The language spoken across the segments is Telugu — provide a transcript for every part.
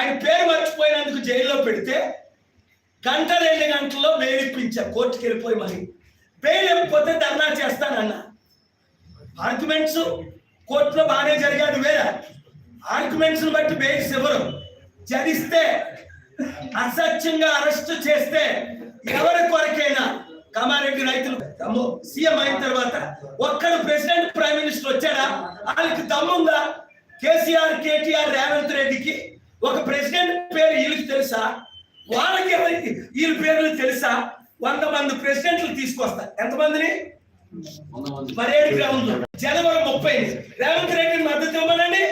ఆయన పేరు మర్చిపోయినందుకు జైల్లో పెడితే గంట రెండు గంటల్లో బెయిల్ ఇప్పించా కోర్టుకి వెళ్ళిపోయి మరి. బెయిల్ ఇవ్వకపోతే ధర్నా చేస్తానన్నా. ఆర్గ్యుమెంట్స్ కోర్టులో బాగానే జరిగాడు వేరే ఆర్గ్యుమెంట్స్ బట్టి బెయిల్స్ ఇవ్వరు జరిస్తే అసత్యంగా అరెస్ట్ చేస్తే ఎవరి కొరకైనా కామారెడ్డి రైతులు తమ్ము సీఎం అయిన తర్వాత ఒక్కడు ప్రెసిడెంట్ ప్రైమ్ మినిస్టర్ వచ్చాడా? వాళ్ళకి దమ్ముందా? కేసీఆర్ కేటీఆర్ రేవంత్ రెడ్డికి ఒక ప్రెసిడెంట్ పేరు వీళ్ళకి తెలుసా? వాళ్ళకి వీళ్ళ పేర్లు తెలుసా? వంద మంది ప్రెసిడెంట్లు తీసుకొస్తా. ఎంతమందిని పరేడు గ్రౌండ్ జనవరి ముప్పై. రేవంత్ రెడ్డిని మద్దతు ఇవ్వమనండి.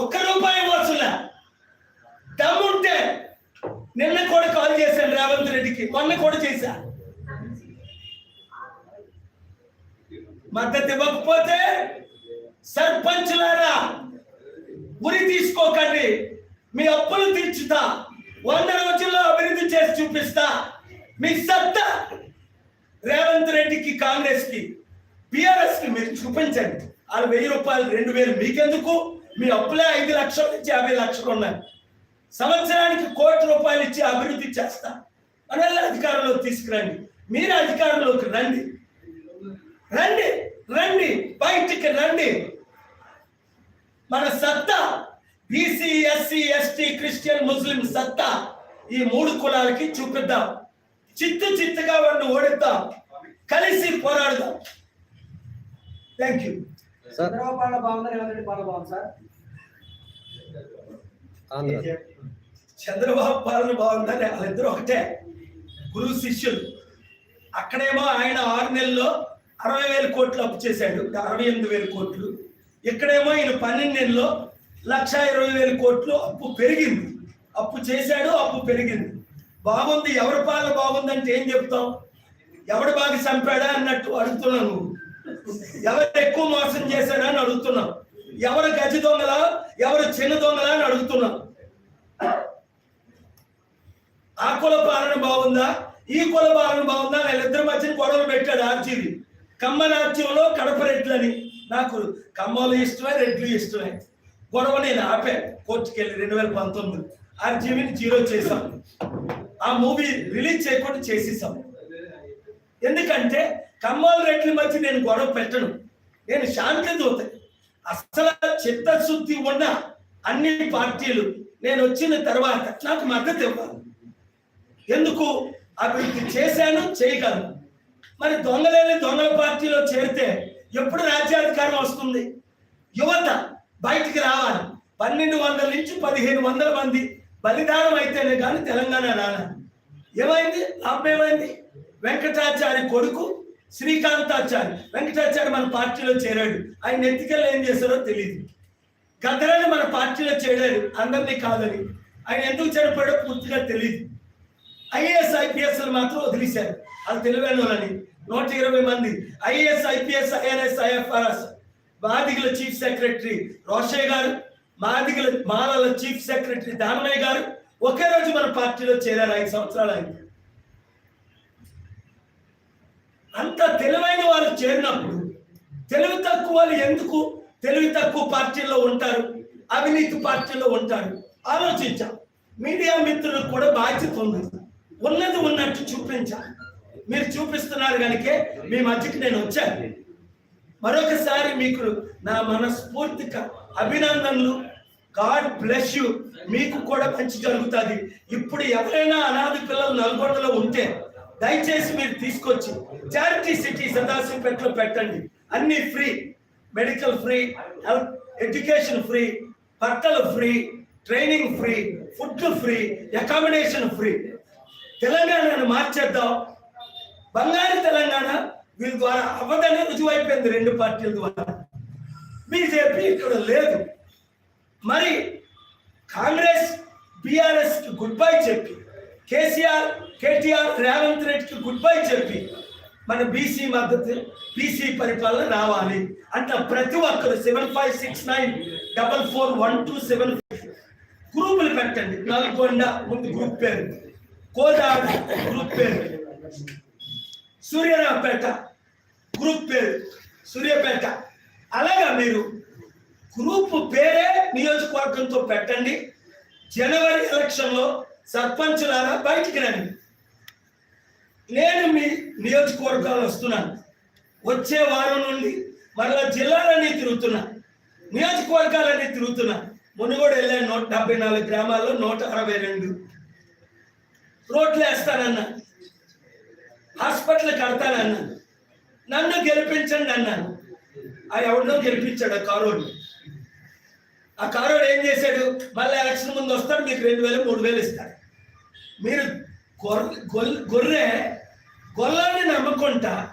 ఒక్క రూపాయి వసూలా దమ్ముంటే నిన్న కూడా కాల్ చేశాను రేవంత్ రెడ్డికి. మొన్న కూడా చేశా. మద్దతు ఇవ్వకపోతే సర్పంచులారా ఉరి తీసుకోకండి. మీ అప్పులు తీర్చుతా. వంద రోజుల్లో అభివృద్ధి చేసి చూపిస్తా. మీ సత్తా రేవంత్ రెడ్డికి కాంగ్రెస్కి బిఆర్ఎస్కి మీరు చూపించండి. వాళ్ళు వెయ్యి రూపాయలు రెండు వేలు మీకెందుకు? మీ అప్పులే ఐదు లక్షల నుంచి యాభై లక్షలు ఉన్నాయి. సంవత్సరానికి కోటి రూపాయలు ఇచ్చి అభివృద్ధి చేస్తా. మనల్ని అధికారంలోకి తీసుకురండి. మీరు అధికారంలోకి రండి. రండి రండి బయటికి రండి. మన సత్తా బీసీ ఎస్సీ ఎస్టీ క్రిస్టియన్ ముస్లిం సత్తా. ఈ మూడు కులాలకి చూపిద్దాం. చిత్తు చిత్తుగా వాడిని ఓడిద్దాం. కలిసి పోరాడదాం. Thank you sir. చంద్రబాబు పాలన బాగుందా? బాగుందని వాళ్ళిద్దరూ ఒకటే. గురువు శిష్యులు. అక్కడేమో ఆయన ఆరు నెలల్లో అరవై వేల కోట్లు అప్పు చేశాడు. అరవై ఎనిమిది వేల కోట్లు. ఇక్కడేమో ఈయన పన్నెండు నెలలో లక్ష ఇరవై వేల కోట్లు అప్పు పెరిగింది. అప్పు చేశాడు అప్పు పెరిగింది. బాగుంది ఎవరి పాలన బాగుందంటే ఏం చెప్తాం ఎవడు బాగా చంపాడా అన్నట్టు అడుగుతున్నావు ఎవరు ఎక్కువ మోసం చేశాడా అని అడుగుతున్నాం. ఎవరు గజ దొంగలా ఎవరు చిన్న దొంగలా అని అడుగుతున్నాం. ఆ కుల పాలన బాగుందా? ఈ కుల పాలన బాగుందా? వీళ్ళిద్దరి మధ్యన గొడవలు పెట్టాడు ఆర్జీవి. కమ్మ రాజ్యంలో కడప రెడ్లని. నాకు కమ్మలు ఇష్టమే రెడ్లు ఇష్టమే. గొడవ నేను ఆపే. కోర్టుకి వెళ్ళి రెండు వేల పంతొమ్మిది. ఆర్జీవిని జీరో చేశాం. ఆ మూవీ రిలీజ్ చేయకుండా చేసేసాం. ఎందుకంటే కమ్మాల రెడ్ల మధ్య నేను గొడవ పెట్టను. నేను శాంతి దూత. అసలు చిత్తశుద్ధి ఉన్న అన్ని పార్టీలు నేను వచ్చిన తర్వాత నాకు మద్దతు ఇవ్వాలి. ఎందుకు? అభివృద్ధి చేశాను చేయగలను. మరి దొంగలేని దొంగల పార్టీలో చేరితే ఎప్పుడు రాజ్యాధికారం వస్తుంది? యువత బయటికి రావాలి. పన్నెండు వందల నుంచి పదిహేను వందల మంది బలిదానం అయితేనే కానీ తెలంగాణ రాన? ఏమైంది? లాభం ఏమైంది? వెంకటాచారి కొడుకు శ్రీకాంతాచారి. వెంకటాచారి మన పార్టీలో చేరాడు. ఆయన ఎత్తికెళ్ళి ఏం చేశారో తెలియదు గద్దరాన్ని మన పార్టీలో చేరాడు. అందరినీ కాదని. ఆయన ఎందుకు చనిపోయాడో పూర్తిగా తెలియదు ఐఏఎస్ ఐపీఎస్ మాత్రం వదిలేశారు. వాళ్ళు తెలివైన వాళ్ళని నూట ఇరవై మంది ఐఏఎస్ ఐపీఎస్ ఐఆర్ఎస్ ఐఎఫ్ఆర్ఎస్. మాదిగల చీఫ్ సెక్రటరీ రోషయ్య గారు మాదిగల మాలల చీఫ్ సెక్రటరీ దామనయ్య గారు. ఒకే రోజు మన పార్టీలో చేరారు ఐదు సంవత్సరాలు అయింది. అంత తెలివైన వాళ్ళు చేరినప్పుడు తెలివి తక్కువ వాళ్ళు ఎందుకు తెలివి తక్కువ పార్టీల్లో ఉంటారు అవినీతి పార్టీలో ఉంటారు? ఆలోచించాం. మీడియా మిత్రులకు కూడా బాధ్యత ఉంది. ఉన్నది ఉన్నట్టు చూపించాలి. మీరు చూపిస్తున్నారు కనుకే మీ మధ్యకి నేను వచ్చాను. మరొకసారి మీకు నా మనస్ఫూర్తిక అభినందనలు. గాడ్ బ్లెస్ యూ మీకు కూడా మంచి జరుగుతుంది. ఇప్పుడు ఎవరైనా అనాథ పిల్లలు నల్గొండలో ఉంటే దయచేసి మీరు తీసుకొచ్చి చారిటీ సిటీ సదాశివపేటలో పెట్టండి. అన్ని free. Medical free health education free బట్టలు free training free food free accommodation free తెలంగాణను మార్చేద్దాం. బంగారు తెలంగాణ వీళ్ళ ద్వారా అవ్వదని రుజువైపోయింది రెండు పార్టీల ద్వారా. బీజేపీ ఇక్కడ లేదు. మరి కాంగ్రెస్ బీఆర్ఎస్కి గుడ్ బై చెప్పి కేసీఆర్ కేటీఆర్ రేవంత్ రెడ్డికి గుడ్ బై చెప్పి మన బీసీ మద్దతు బీసీ పరిపాలన రావాలి అంట ప్రతి ఒక్కరు seven five six nine double four one two seven గ్రూపులు పెట్టండి. నల్గొండ ముందు గ్రూప్ పేరు. కోదాడ గ్రూప్ పేరు. సూర్యరావుపేట గ్రూప్ పేరు సూర్యపేట. అలాగా మీరు గ్రూప్ పేరే నియోజకవర్గంతో పెట్టండి. జనవరి ఎలక్షన్లో సర్పంచులారా బయటికి రండి. నేను మీ నియోజకవర్గాలు వస్తున్నాను. వచ్చే వారం నుండి మరలా జిల్లాలన్నీ తిరుగుతున్నా. నియోజకవర్గాలన్నీ తిరుగుతున్నా. మునుగోడు వెళ్ళాను నూట డెబ్బై నాలుగు గ్రామాల్లో నూట అరవై రెండు రోడ్లు వేస్తానన్నా. హాస్పిటల్ కడతానన్నాను నన్ను గెలిపించండి అన్నాను. ఆ ఎవరినో గెలిపించాడు ఆ కారోడు. ఆ కారోడు ఏం చేశాడు? మళ్ళీ ఎలక్షన్ ముందు వస్తాడు మీకు రెండు వేలు మూడు వేలు ఇస్తాడు. మీరు గొర్రె గొల్- గొర్రె గొల్లాన్ని నమ్ముకుంటా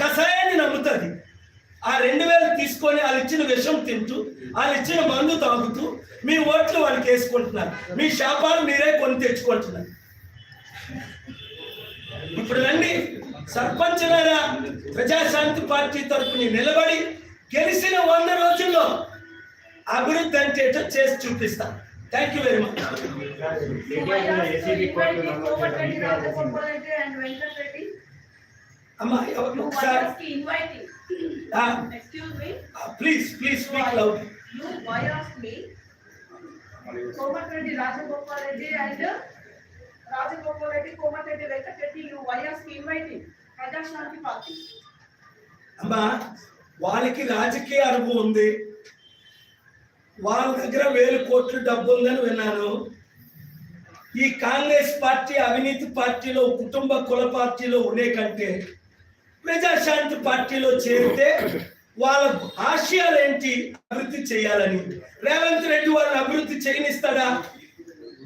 కషాయాన్ని నమ్ముతుంది. ఆ రెండు వేలు తీసుకొని వాళ్ళు ఇచ్చిన విషం తింటూ వాళ్ళు ఇచ్చిన మందు తాగుతూ మీ ఓట్లు వాళ్ళకి వేసుకుంటున్నారు మీ శాపాలు మీరే కొని తెచ్చుకుంటున్నారు. ఇప్పుడు రండి. సర్పంచులారా ప్రజాశాంతి పార్టీ తరఫున నిలబడి గెలిచిన వంద రోజుల్లో అభివృద్ధి అంటే చేసి చూపిస్తా. థ్యాంక్ యూ వెరీ మచ్ అమ్మా ఎవరు please please speak loud you Rajagopal Reddy Komatireddy Venkat Reddy, you Vayask inviting. అమ్మా వాళ్ళకి రాజకీయ అనుభవం ఉంది. వాళ్ళ దగ్గర వేలు కోట్లు డబ్బు ఉందని విన్నాను. ఈ కాంగ్రెస్ పార్టీ అవినీతి పార్టీలో కుటుంబ కుల పార్టీలో ఉండే కంటే ప్రజాశాంతి పార్టీలో చేరితే వాళ్ళ ఆశయాలు ఏంటి అభివృద్ధి చేయాలని. రేవంత్ రెడ్డి వాళ్ళని అభివృద్ధి చేయనిస్తాడా?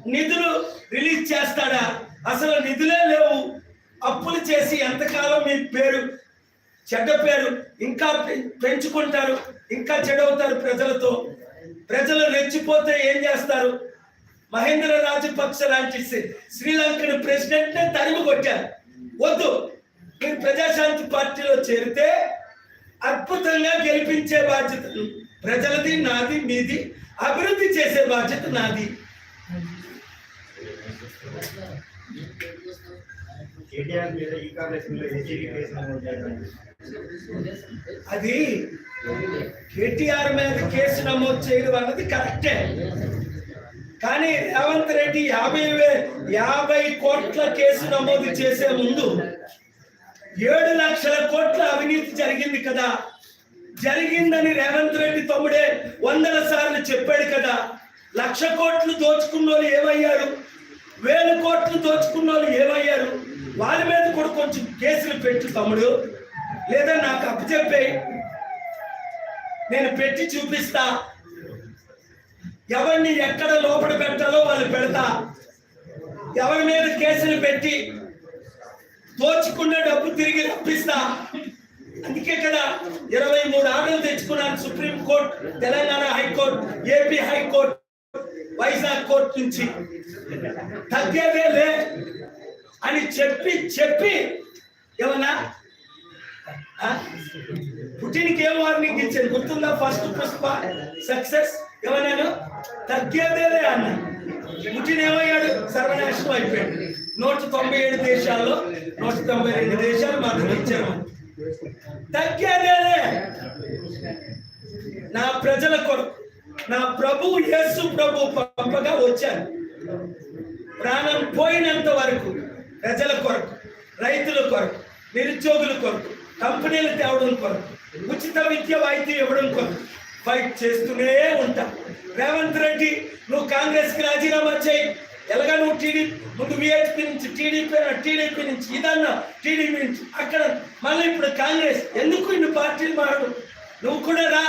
నిధులు రిలీజ్ చేస్తాడా? అసలు నిధులే లేవు. అప్పులు చేసి ఎంతకాలం మీ పేరు చెడ్డ పేరు ఇంకా పె- పెంచుకుంటారు ఇంకా చెడవుతారు ప్రజలతో. ప్రజలు రెచ్చిపోతే ఏం చేస్తారు? మహేంద్ర రాజపక్ష లాంటి శ్రీ- శ్రీలంకన్ ప్రెసిడెంట్ తరిమి కొట్టారు. వద్దు. మీరు ప్రజాశాంతి పార్టీలో చేరితే అద్భుతంగా గెలిపించే బాధ్యత ప్రజలది నాది మీది అభివృద్ధి చేసే బాధ్యత నాది కేటీఆర్ మీద ఈ కాంగ్రెస్ మీద హెచ్చరిక కేసు నమోదు చేయాలని అది కేటీఆర్ మీద కేసు నమోదు చేయడం అన్నది కరెక్టే. కానీ రేవంత్ రెడ్డి యాభై యాభై కోట్ల కేసు నమోదు చేసే ముందు ఏడు లక్షల కోట్ల అవినీతి జరిగింది కదా. జరిగిందని రేవంత్ రెడ్డి తమ్ముడే వందల సార్లు చెప్పాడు కదా. లక్ష కోట్లు దోచుకున్న వాళ్ళు ఏమయ్యారు? వేలు కోట్లు దోచుకున్న వాళ్ళు ఏమయ్యారు? వాళ్ళ మీద కూడా కొంచెం కేసులు పెట్టు తమ్ముడు. లేదా నాకు అప్పచెప్పే. నేను పెట్టి చూపిస్తా. ఎవరిని ఎక్కడ లోపల పెట్టాలో వాళ్ళు పెడతా. ఎవరి మీద కేసులు పెట్టి దోచుకున్న డబ్బు తిరిగి రప్పిస్తా. అందుకే కదా ఇరవై మూడు ఆర్డర్లు తెచ్చుకున్నాను supreme court Telangana high court AP high court. Vizag court నుంచి తగ్గేదే లే అని చెప్పి చెప్పి ఏమన్నా? పుట్టినకి ఏం వార్నింగ్ ఇచ్చాను గుర్తుందా? ఫస్ట్ పుష్ప సక్సెస్ ఏమన్నాను తగ్గేదేలే అన్న. పుట్టిన ఏమయ్యాడు? సర్వనాశనం అయిపోయాడు. నూట తొంభై ఏడు దేశాల్లో నూట తొంభై రెండు దేశాలు మాత్రం ఇచ్చారు. తగ్గేదేలే. నా ప్రజల కొరకు నా ప్రభు యేసు ప్రభు పంపగా వచ్చాను ప్రాణం పోయినంత వరకు ప్రజల కొరకు రైతుల కొరకు నిరుద్యోగుల కొరకు కంపెనీలు తేవడం కొరకు ఉచిత విద్య వైద్యం ఇవ్వడం కొరకు ఫైట్ చేస్తూనే ఉంటా. రేవంత్ రెడ్డి నువ్వు కాంగ్రెస్కి రాజీనామా చేయి. ఎలాగ నువ్వు టీడీపీ ముందు విహెచ్పి నుంచి టీడీపీ టీడీపీ నుంచి ఇదన్నా టీడీపీ నుంచి అక్కడ మళ్ళీ ఇప్పుడు కాంగ్రెస్ ఎందుకు ఇన్ని పార్టీలు మారడు? నువ్వు కూడా రా.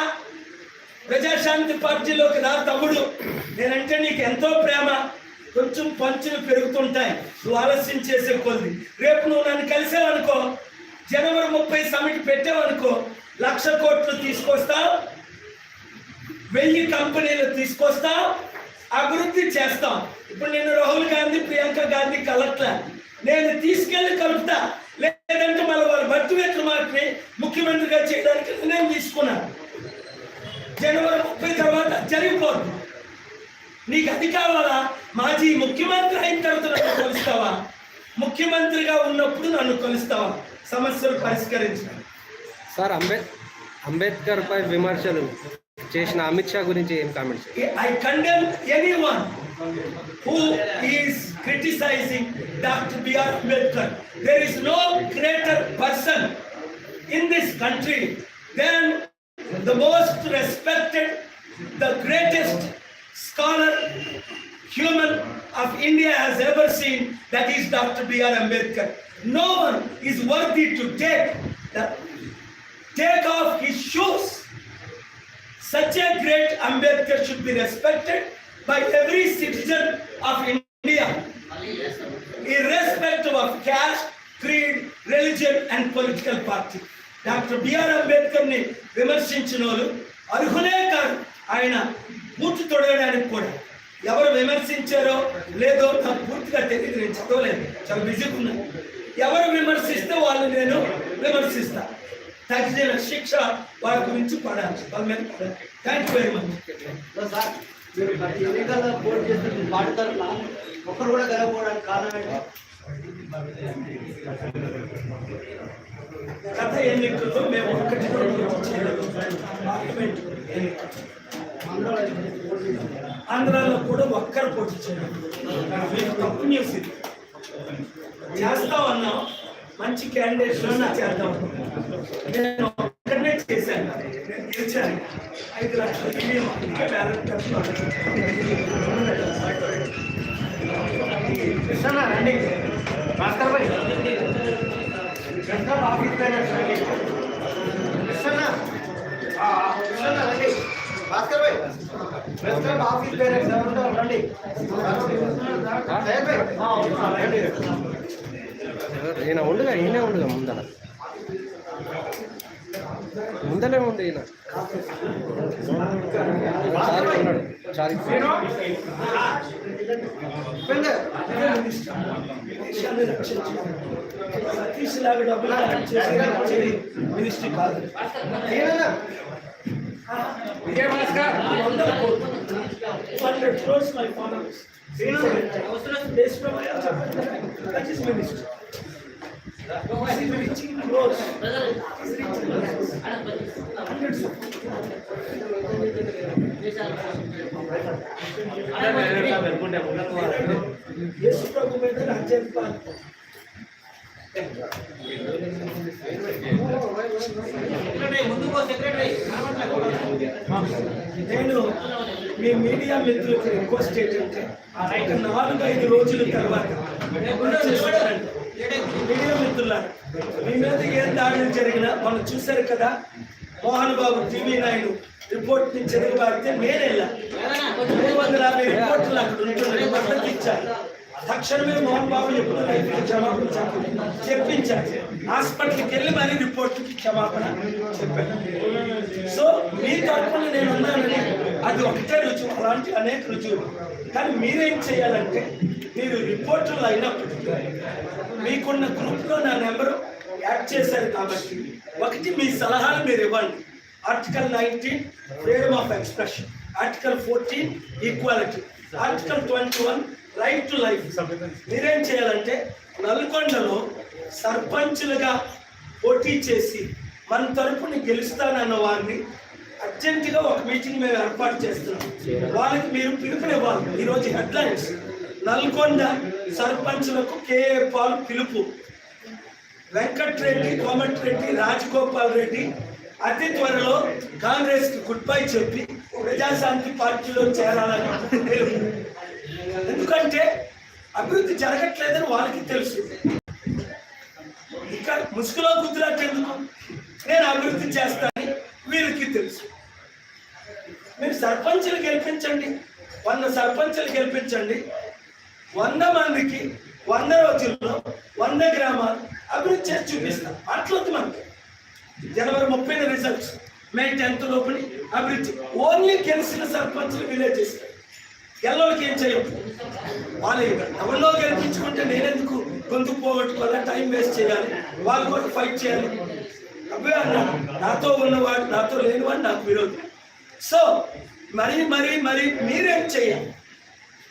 ప్రజాశాంతి పార్టీలోకి నా తమ్ముడు. నేనంటే నీకు ఎంతో ప్రేమ. కొంచెం పంచులు పెరుగుతుంటాయి. నువ్వు ఆలస్యం చేసే కొద్ది రేపు నువ్వు నన్ను కలిసావనుకో జనవరి ముప్పై సమిట్ పెట్టావనుకో లక్ష కోట్లు తీసుకొస్తావు వెయ్యి కంపెనీలు తీసుకొస్తాం అభివృద్ధి చేస్తాం. ఇప్పుడు నేను రాహుల్ గాంధీ ప్రియాంక గాంధీ కలట్ల. నేను తీసుకెళ్ళి కలుపుతా. లేదంటే మళ్ళీ వాళ్ళు భర్తీ విక్రమార్కని ముఖ్యమంత్రిగా చేయడానికి నేను తీసుకున్నాను జనవరి ముప్పై తర్వాత జరిగిపోతుంది నీకు అది కావాలా మాజీ ముఖ్యమంత్రి అయిన తర్వాత నన్ను కలుస్తావా ముఖ్యమంత్రిగా ఉన్నప్పుడు నన్ను కలుస్తావా సమస్యలు పరిష్కరించడం సార్ అంబే అంబేద్కర్ పై విమర్శలు చేసిన అమిత్ షా గురించి ఏం comments I condemn anyone who is criticizing Dr. B.R. Ambedkar. There is no greater person in this country than the most respected, the greatest scholar human of India has ever seen, that is Dr. B.R. Ambedkar. No one is worthy to take the, take off his shoes such a great Ambedkar should be respected by every citizen of India, irrespective of caste, creed, religion, and political party. Doctor BR అంబేద్కర్ని విమర్శించిన వాళ్ళు అర్హులే కాదు. ఆయన పూర్తి తొడగడానికి కూడా. ఎవరు విమర్శించారో లేదో నాకు పూర్తిగా తెలియదు నేను చదవలేదు. చాలా బిజీగా ఉన్నాను ఎవరు విమర్శిస్తే వాళ్ళు నేను విమర్శిస్తా. తగిన శిక్ష వాళ్ళ గురించి పడాలి. వాళ్ళ మీద పడాలి. Thank you very much sir మీరు ప్రతి ఎన్నికల్లో పోటీ చేస్తే ఒక్కరు కూడా గెలవకపోవడానికి కారణం ఏంటి? గత ఎన్నికల్లో మేము ఒక్కటి పార్లమెంట్ ఆంధ్రాలో కూడా ఒక్కరు పోటీ చేయలేదు. మీకు తప్పు న్యూస్ ఇది. చేస్తామన్నాం మంచి క్యాండిడేట్స్ చేద్దాం. నేను ఒక్కడనే చేశాను. నేను గెలిచాను. ఐదు లక్షల ఇల్లు ఇంకా బ్యాలెట్ రండి భాస్కర్ భాయ్ కృష్ణ ఆఫీస్ పేరెంట్స్ రండి కృష్ణ ఆ, కృష్ణ రండి భాస్కర్ భాయ్ కృష్ణ ఆఫీస్ పేరెంట్స్ రండి సయ్యద్ భాయ్ ఈయన ఉండగా ఈయనే ముందర ముందలే ఉంది ఈయన. చారి ఉన్నాడు చారి సతీష్ లాగా డబ్బులు మినిస్ట్రీ కాదు విజయ భాస్కర్ హండ్రెడ్ క్రోర్స్ మై చెప్పండి మినిస్ట్రీ నేను మీ మీడియా మిత్రులకు రిక్వెస్ట్ ఏంటంటే నాలుగు ఐదు రోజుల తర్వాత మీడియా మిత్రులారా మీ మీద ఏం దాడులు జరిగినా మనం చూశారు కదా మోహన్ బాబు టీవీ నాయుడు రిపోర్ట్ నుంచి ఎదుగుబారితే నేను మూడు వందల యాభై రిపోర్టులు అక్కడ ఉంటున్నాయి మద్దతు ఇచ్చారు. తక్షణమే మోహన్ బాబు ఎప్పుడు క్షమాపణ చెప్పించారు. హాస్పిటల్కి వెళ్ళి మరీ రిపోర్ట్కి క్షమాపణ చెప్పాను సో మీ తరఫున నేను ఉన్నానని అది ఒకటే రుజువు అలాంటి అనేక రుజువులు కానీ మీరేం చేయాలంటే మీరు రిపోర్టర్లు అయినప్పటికీ మీకున్న గ్రూప్లో నా నెంబరు యాడ్ చేశారు కాబట్టి ఒకటి మీ సలహాలు మీరు ఇవ్వండి. Article nineteen freedom of expression article fourteen equality article twenty one right to life మీరేం చేయాలంటే నల్గొండలో సర్పంచులుగా పోటీ చేసి మన తరపుని గెలుస్తానన్న వారిని అర్జెంటుగా ఒక మీటింగ్ మేము ఏర్పాటు చేస్తున్నాం. వాళ్ళకి మీరు పిలుపునివ్వాలి ఈరోజు హెడ్లైన్స్. నల్గొండ సర్పంచులకు కేఏ పాల్ పిలుపు. వెంకట్రెడ్డి కోమటిరెడ్డి రాజగోపాల్ రెడ్డి అతి త్వరలో కాంగ్రెస్కి గుడ్ బై చెప్పి ప్రజాశాంతి పార్టీలో చేరాలని ఎందుకంటే అభివృద్ధి జరగట్లేదని వాళ్ళకి తెలుసు. ఇక్కడ ముసుగులో గుద్దులాట ఎందుకు నేను అభివృద్ధి చేస్తాను. వీరికి తెలుసు. మీరు సర్పంచులు గెలిపించండి. వంద సర్పంచులు గెలిపించండి. వంద మందికి వంద రోజుల్లో వంద గ్రామాలు అభివృద్ధి చేసి చూపిస్తాం. అట్లొద్దు మనకి. జనవరి ముప్పై రిజల్ట్స్ మే టెన్త్ లోపలి అభివృద్ధి. ఓన్లీ గెలిచిన సర్పంచులు విలేజెస్ ఎల్లోకి ఏం చేయవు వాళ్ళు ఎవరిలో గెలిపించుకుంటే నేనెందుకు గొంతు పోగొట్టుకోవాలి? టైం వేస్ట్ చేయాలి. వాళ్ళు కూడా ఫైట్ చేయాలి. అబ్బే అన్నాడు నాతో ఉన్నవాడు నాతో లేనివాడు నాకు విరోధం. సో మరి మరి మరి మీరేం చేయాలి?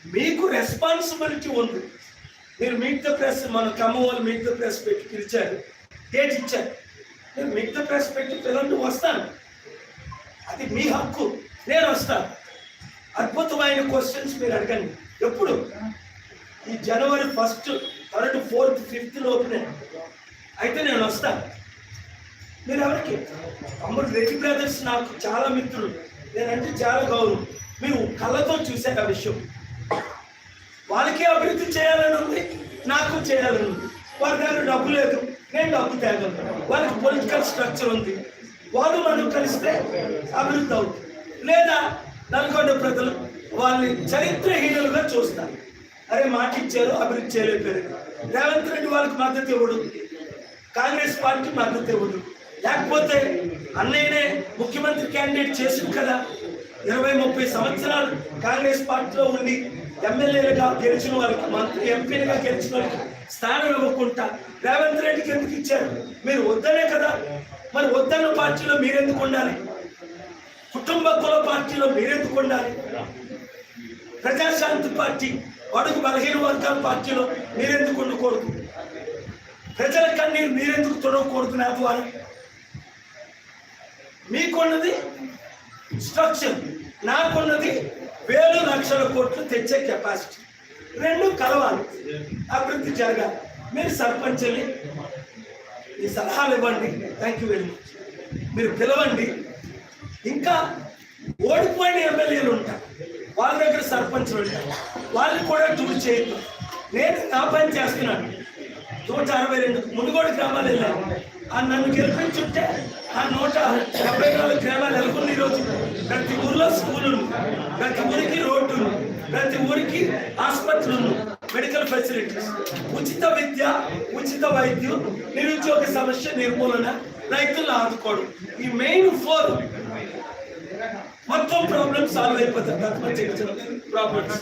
మీకు రెస్పాన్సిబిలిటీ ఉంది. మీరు మీట్ ద ప్రెస్ మన ఖమ్మం వాళ్ళు మీట్ ద ప్రెస్ పెట్టి పిలిచారు డేట్ ఇచ్చారు. నేను మీట్ ద ప్రెస్ పెట్టి పిల్లలు వస్తాను. అది మీ హక్కు నేను వస్తాను. అద్భుతమైన క్వశ్చన్స్ మీరు అడగండి. ఎప్పుడు? ఈ జనవరి ఫస్ట్ థర్డ్ ఫోర్త్ ఫిఫ్త్ లోపునే. అయితే నేను వస్తాను. మీరు ఎవరికి? అమ్మడు రెడ్డి బ్రదర్స్ నాకు చాలా మిత్రులు. నేనంటే చాలా గౌరవం. మీరు కళ్ళతో చూశారు ఆ విషయం. వాళ్ళకి అభివృద్ధి చేయాలని ఉంది నాకు చేయాలని ఉంది వారి దగ్గర డబ్బు లేదు నేను డబ్బు తేగలను. వాళ్ళకి పొలిటికల్ స్ట్రక్చర్ ఉంది. వాళ్ళు మనం కలిస్తే అభివృద్ధి అవుతుంది. లేదా నల్గొండ ప్రజలు వాళ్ళని చరిత్రహీనులుగా చూస్తారు. అరే మాట ఇచ్చారు అభివృద్ధి చేయలేకపోయారు. రేవంత్ రెడ్డి వాళ్ళకి మద్దతు ఇవ్వడు. కాంగ్రెస్ పార్టీ మద్దతు ఇవ్వదు లేకపోతే అన్నయ్యనే ముఖ్యమంత్రి క్యాండిడేట్ చేసింది కదా. ఇరవై ముప్పై సంవత్సరాలు కాంగ్రెస్ పార్టీలో ఉండి ఎమ్మెల్యేలుగా గెలిచిన వారికి మంత్రి ఎంపీలుగా గెలిచిన వారికి స్థానం ఇవ్వకుండా రేవంత్ రెడ్డికి ఎందుకు ఇచ్చారు? మీరు వద్దనే కదా. మరి వద్దన్న పార్టీలో మీరెందుకు ఉండాలి? కుటుంబ కుల పార్టీలో మీరెందుకు ఉండాలి? ప్రజాశాంతి పార్టీ అడుగు బలహీన వర్గాల పార్టీలో మీరెందుకు ఉండకూడదు? ప్రజల కన్నీరు మీరెందుకు తొడవకూడదు నా ద్వారా? మీకున్నది స్ట్రక్చర్ నాకున్నది వేలు లక్షల కోట్లు తెచ్చే కెపాసిటీ రెండు కలవాలి. అభివృద్ధి జరగాలి. మీరు సర్పంచ్ని ఈ సలహాలు ఇవ్వండి. థ్యాంక్ యూ వెరీ మచ్ మీరు పిలవండి. ఇంకా ఓడిపోయిన ఎమ్మెల్యేలు ఉంటారు. వాళ్ళ దగ్గర సర్పంచ్లు ఉంటారు. వాళ్ళు కూడా చూడు చేయొద్దు. నేను నా పని చేస్తున్నాను. నూట అరవై రెండు మునుగోడు గ్రామాలు వెళ్ళాను. నన్ను గెలిపించుంటే ఆ నూట డెబ్బై నాలుగు గ్రామాలు నెలకొన్న ఈరోజు ప్రతి ఊర్లో స్కూలును ప్రతి ఊరికి రోడ్డును ప్రతి ఊరికి ఆసుపత్రి మెడికల్ ఫెసిలిటీస్. ఉచిత విద్య ఉచిత వైద్యం నిరుద్యోగ సమస్య నిర్మూలన రైతులను ఆదుకోవడం. ఈ మెయిన్ ఫోర్ మొత్తం ప్రాబ్లమ్ సాల్వ్ అయిపోతుంది. ప్రాబ్లమ్స్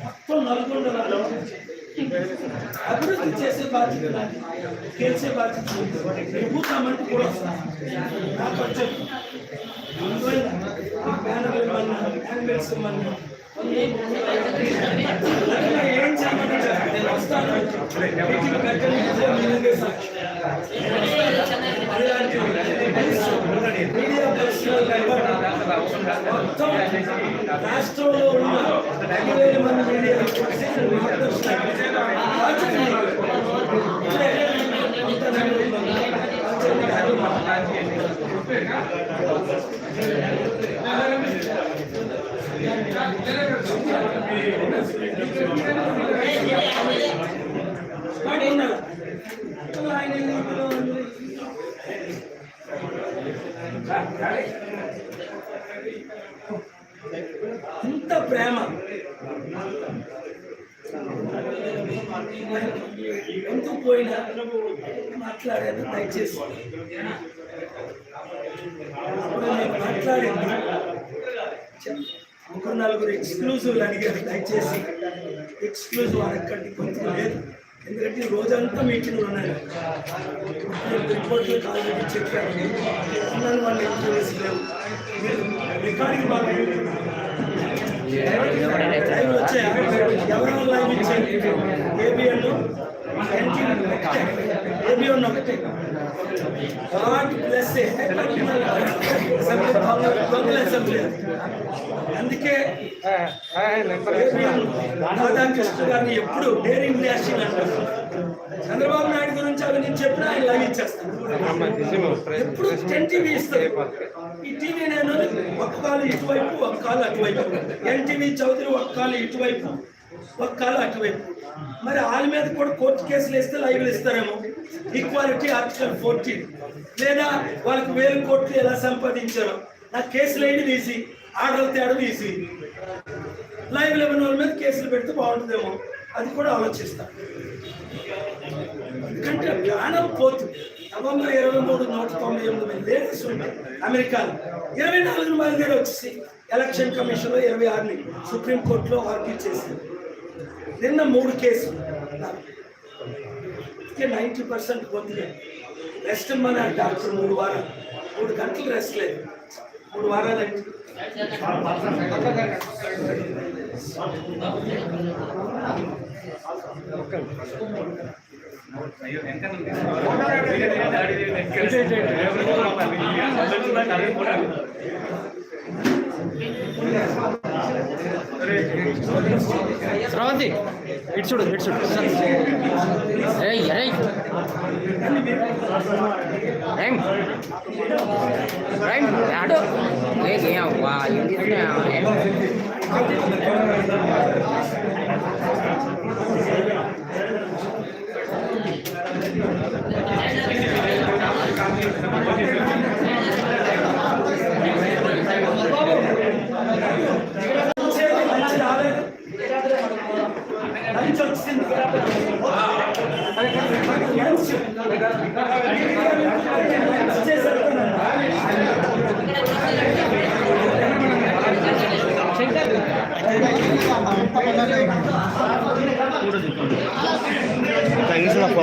మొత్తం నల్గొండలలో అభివృద్ధి చేసే బాధ్యత నాది. గెలిచే బాధ్యత నీది. కూడా నాకు వచ్చాను బ్యానర్ ఏం చేయమని నేను వస్తాను. మీడియా రాష్ట్రంలో ఉన్న ఐదు వేల మంది మీడియా ఇంత ప్రేమ. ఎందుకు పోయినా మాట్లాడాను దయచేసి. అప్పుడు మాట్లాడింది. చెప్- నలుగురు ఎక్స్క్లూజివ్ అడిగారు. దయచేసి ఎక్స్క్లూజివ్ అడగండి కొంచెం లేదు. ఎందుకంటే రోజంతా మీటింగ్లు ఉన్నాయి. రిపోర్ట్లు కాల్ చేసి చెప్పారు అన్నాను వాళ్ళు ఇంటర్వ్యూస్ లేవు. మీరు రికార్డింగ్ బాగా లైవ్ వచ్చాయా ఎవరెవరు లైవ్ ఇచ్చారు? ఏబిఎన్ ఏబిఎన్ ఒకటే గాడ్ బ్లెస్ అందుకే ఏబిఎన్ రాధాకృష్ణ గారిని ఎప్పుడు డేరింగ్ డాషింగ్ అంటారు. చంద్రబాబు నాయుడు గురించి అవి నేను చెప్పినా ఆయన లైవ్ ఇచ్చేస్తాను ఎప్పుడు టెన్ టీవీ ఇస్తారు. ఈ టీవీ నేను ఒక కాలు ఇటువైపు ఒక కాలు అటువైపు. ఎన్టీవీ చౌదరి ఒక కాలు ఇటువైపు ఒక కాలు అటువైపు. మరి వాళ్ళ మీద కూడా కోర్టు కేసులు ఇస్తే లైవ్లు ఇస్తారేమో. ఈక్వాలిటీ ఆర్టికల్ ఫోర్టీన్ లేదా వాళ్ళకి వేలు కోట్లు ఎలా సంపాదించారో నా కేసులు వేయడం ఈజీ ఆర్డర్లు తేడం ఈజీ లైవ్ లెవెన్ వాళ్ళ మీద కేసులు పెడితే బాగుంటుందేమో. అది కూడా ఆలోచిస్తా. ఎందుకంటే ప్రాణం పోతుంది. నవంబర్ ఇరవై మూడు నూట తొంభై ఎనిమిది మంది లేడీస్ ఉంటాయి అమెరికాలో. ఇరవై నాలుగు బయలుదేరి వచ్చేసి ఎలక్షన్ కమిషన్లో ఇరవై ఆరుని సుప్రీంకోర్టులో వర్క్ చేసింది నిన్న మూడు కేసులు. నైంటీ పర్సెంట్ కొద్దిగా రెస్ట్ మన డాక్టర్ మూడు వారాలు మూడు గంటలు రెస్ట్ లేదు మూడు వారాలు అంటే శ్రవంతి ఇటు చూడు ఇటు చూడు. అరే అరే ఏం? రైమ్ ఆడు. లేదు ఏం వా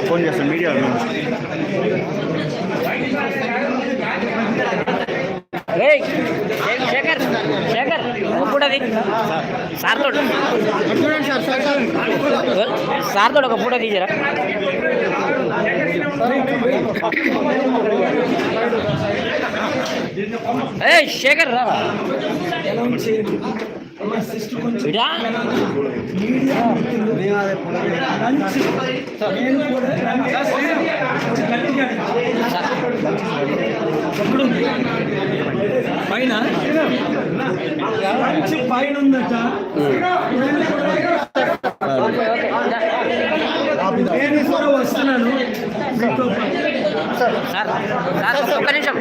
ఫోన్ చేస్తాను మీడియా ఏయ్ శే- శేఖర్ శేఖర్ ఇప్పుడు అది సార్ తోడు సార్ తోడు ఒక ఫోటో తీసారా ఏయ్ శేఖర్ రా పైన. లంచ్ పైన ఉందట నేను కూడా వస్తున్నాను సార్ సార్ ఒక్క నిమిషం.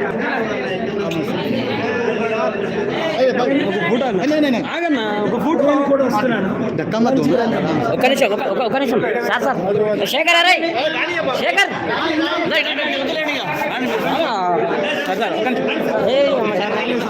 ఒక నిమిషం ఒక- ఒక నిమిషం సార్ సార్ శేఖర్ అరే శేఖర్ సార్, సార్, ఒక్క నిమిషం.